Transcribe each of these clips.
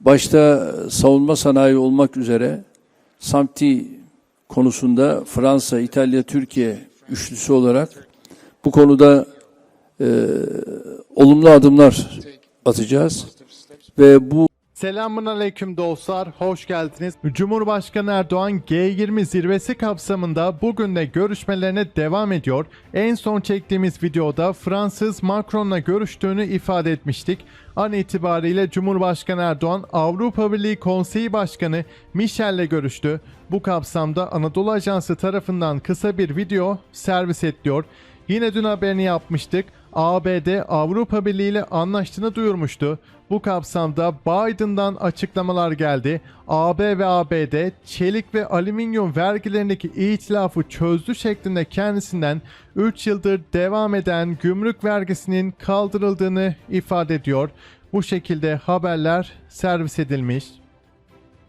başta savunma sanayi olmak üzere Samti konusunda Fransa, İtalya, Türkiye üçlüsü olarak bu konuda e, olumlu adımlar atacağız. Ve bu Selamun aleyküm dostlar, hoş geldiniz. Cumhurbaşkanı Erdoğan G20 zirvesi kapsamında bugün de görüşmelerine devam ediyor. En son çektiğimiz videoda Fransız Macron'la görüştüğünü ifade etmiştik. An itibariyle Cumhurbaşkanı Erdoğan Avrupa Birliği Konseyi Başkanı Michel'le görüştü. Bu kapsamda Anadolu Ajansı tarafından kısa bir video servis ediliyor. Yine dün haberini yapmıştık. ABD Avrupa Birliği ile anlaştığını duyurmuştu. Bu kapsamda Biden'dan açıklamalar geldi. AB ve ABD çelik ve alüminyum vergilerindeki itilafı çözdü şeklinde kendisinden 3 yıldır devam eden gümrük vergisinin kaldırıldığını ifade ediyor. Bu şekilde haberler servis edilmiş.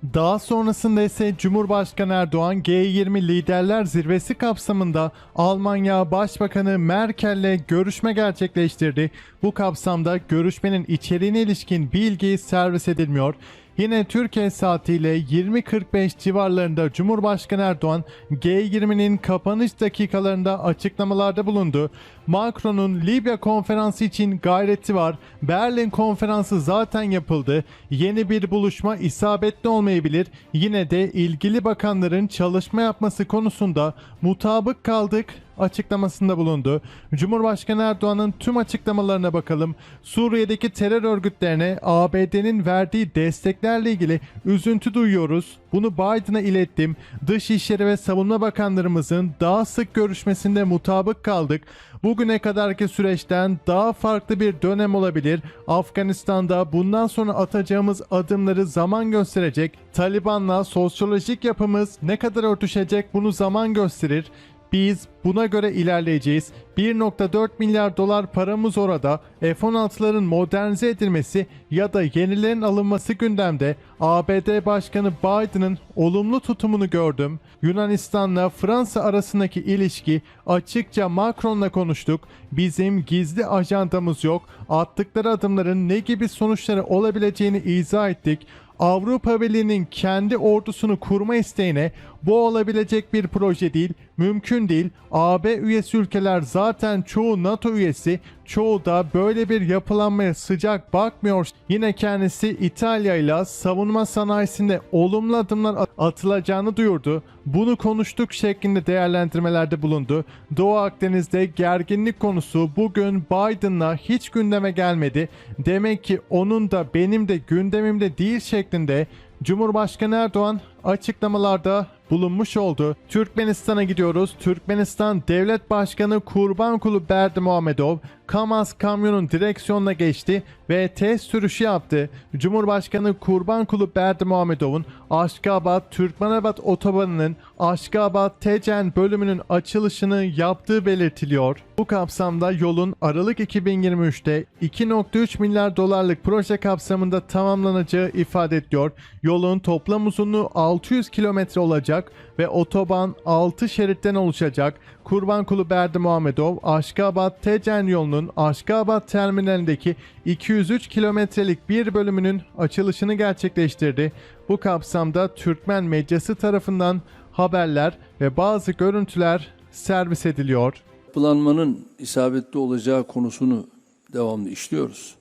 Daha sonrasında ise Cumhurbaşkanı Erdoğan G20 Liderler Zirvesi kapsamında Almanya Başbakanı Merkel'le görüşme gerçekleştirdi. Bu kapsamda görüşmenin içeriğine ilişkin bilgi servis edilmiyor. Yine Türkiye saatiyle 20.45 civarlarında Cumhurbaşkanı Erdoğan G20'nin kapanış dakikalarında açıklamalarda bulundu. Macron'un Libya konferansı için gayreti var. Berlin konferansı zaten yapıldı. Yeni bir buluşma isabetli olmayabilir. Yine de ilgili bakanların çalışma yapması konusunda mutabık kaldık açıklamasında bulundu. Cumhurbaşkanı Erdoğan'ın tüm açıklamalarına bakalım. Suriye'deki terör örgütlerine ABD'nin verdiği desteklerle ilgili üzüntü duyuyoruz. Bunu Biden'a ilettim. Dışişleri ve Savunma Bakanlarımızın daha sık görüşmesinde mutabık kaldık. Bugüne kadarki süreçten daha farklı bir dönem olabilir. Afganistan'da bundan sonra atacağımız adımları zaman gösterecek. Taliban'la sosyolojik yapımız ne kadar örtüşecek bunu zaman gösterir. Biz buna göre ilerleyeceğiz. 1.4 milyar dolar paramız orada. F-16'ların modernize edilmesi ya da yenilerin alınması gündemde. ABD Başkanı Biden'ın olumlu tutumunu gördüm. Yunanistan'la Fransa arasındaki ilişki açıkça Macron'la konuştuk. Bizim gizli ajandamız yok. Attıkları adımların ne gibi sonuçları olabileceğini izah ettik. Avrupa Birliği'nin kendi ordusunu kurma isteğine bu olabilecek bir proje değil, mümkün değil. AB üyesi ülkeler zaten çoğu NATO üyesi, çoğu da böyle bir yapılanmaya sıcak bakmıyor. Yine kendisi İtalya ile savunma sanayisinde olumlu adımlar at- atılacağını duyurdu. Bunu konuştuk şeklinde değerlendirmelerde bulundu. Doğu Akdeniz'de gerginlik konusu bugün Biden'la hiç gündeme gelmedi. Demek ki onun da benim de gündemimde değil şeklinde Cumhurbaşkanı Erdoğan açıklamalarda bulunmuş oldu. Türkmenistan'a gidiyoruz. Türkmenistan Devlet Başkanı Kurbankulu Berdi Muhammedov Kamaz kamyonun direksiyonuna geçti ve test sürüşü yaptı. Cumhurbaşkanı Kurbankulu Berdi Muhammedov'un Aşkabat Türkmenabat otobanının Aşkabat Tecen bölümünün açılışını yaptığı belirtiliyor. Bu kapsamda yolun Aralık 2023'te 2.3 milyar dolarlık proje kapsamında tamamlanacağı ifade ediliyor. Yolun toplam uzunluğu 600 kilometre olacak ve otoban 6 şeritten oluşacak. Kurbankulu Berdi Muhammedov, Aşkabat Tecen yolunun Aşkabat terminalindeki 203 kilometrelik bir bölümünün açılışını gerçekleştirdi. Bu kapsamda Türkmen medyası tarafından haberler ve bazı görüntüler servis ediliyor. yapılanmanın isabetli olacağı konusunu devamlı işliyoruz.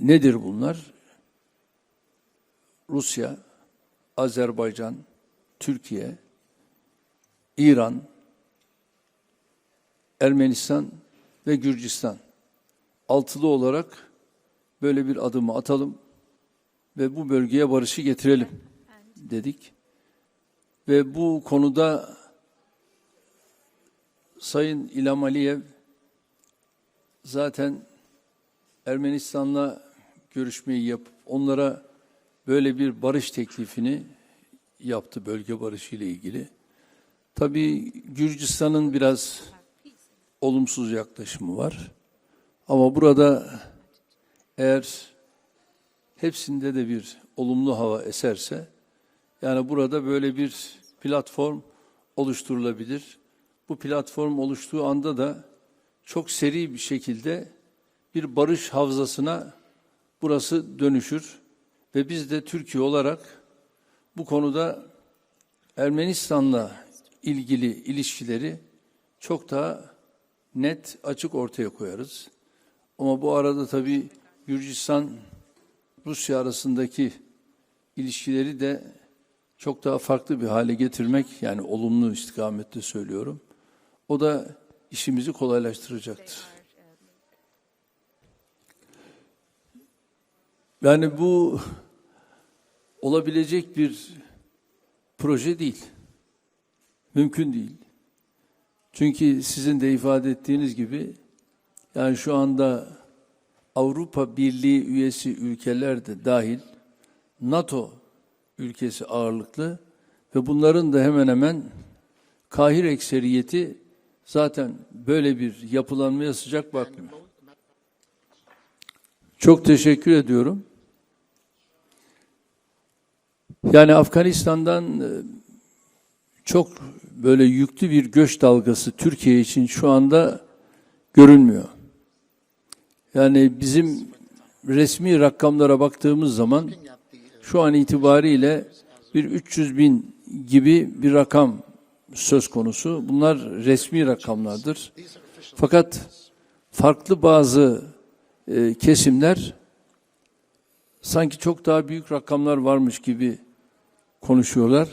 Nedir bunlar? Rusya, Azerbaycan, Türkiye, İran, Ermenistan ve Gürcistan altılı olarak böyle bir adımı atalım ve bu bölgeye barışı getirelim dedik. Ve bu konuda Sayın İlham Aliyev zaten Ermenistan'la görüşmeyi yapıp onlara böyle bir barış teklifini yaptı bölge barışı ile ilgili. Tabii Gürcistan'ın biraz olumsuz yaklaşımı var. Ama burada eğer hepsinde de bir olumlu hava eserse yani burada böyle bir platform oluşturulabilir. Bu platform oluştuğu anda da çok seri bir şekilde bir barış havzasına burası dönüşür ve biz de Türkiye olarak bu konuda Ermenistan'la ilgili ilişkileri çok daha net, açık ortaya koyarız. Ama bu arada tabii Gürcistan Rusya arasındaki ilişkileri de çok daha farklı bir hale getirmek yani olumlu istikamette söylüyorum. O da işimizi kolaylaştıracaktır. Yani bu olabilecek bir proje değil. Mümkün değil. Çünkü sizin de ifade ettiğiniz gibi yani şu anda Avrupa Birliği üyesi ülkeler de dahil NATO ülkesi ağırlıklı ve bunların da hemen hemen kahir ekseriyeti zaten böyle bir yapılanmaya sıcak bakmıyor. Çok teşekkür ediyorum. Yani Afganistan'dan e, çok böyle yüklü bir göç dalgası Türkiye için şu anda görünmüyor. Yani bizim resmi rakamlara baktığımız zaman şu an itibariyle bir 300 bin gibi bir rakam söz konusu. Bunlar resmi rakamlardır. Fakat farklı bazı e, kesimler sanki çok daha büyük rakamlar varmış gibi konuşuyorlar.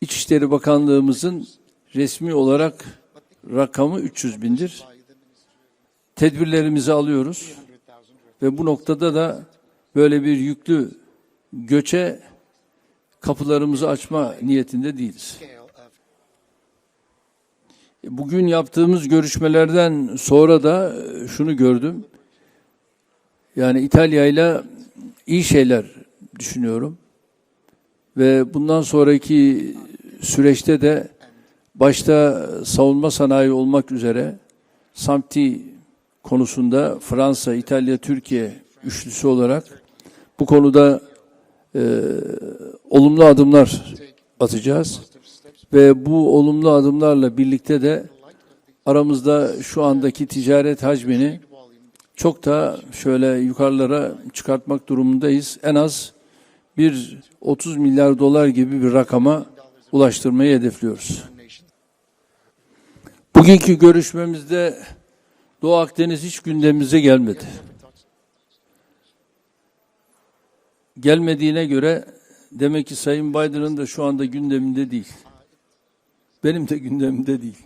İçişleri Bakanlığımızın resmi olarak rakamı 300 bindir. Tedbirlerimizi alıyoruz ve bu noktada da böyle bir yüklü göçe kapılarımızı açma niyetinde değiliz. Bugün yaptığımız görüşmelerden sonra da e, şunu gördüm. Yani İtalya ile iyi şeyler düşünüyorum. Ve bundan sonraki süreçte de başta savunma sanayi olmak üzere Samti konusunda Fransa, İtalya, Türkiye üçlüsü olarak bu konuda e, olumlu adımlar atacağız. Ve bu olumlu adımlarla birlikte de aramızda şu andaki ticaret hacmini çok daha şöyle yukarılara çıkartmak durumundayız. En az bir 30 milyar dolar gibi bir rakama ulaştırmayı hedefliyoruz. Bugünkü görüşmemizde Doğu Akdeniz hiç gündemimize gelmedi. Gelmediğine göre demek ki Sayın Biden'ın da şu anda gündeminde değil. Benim de gündemimde değil.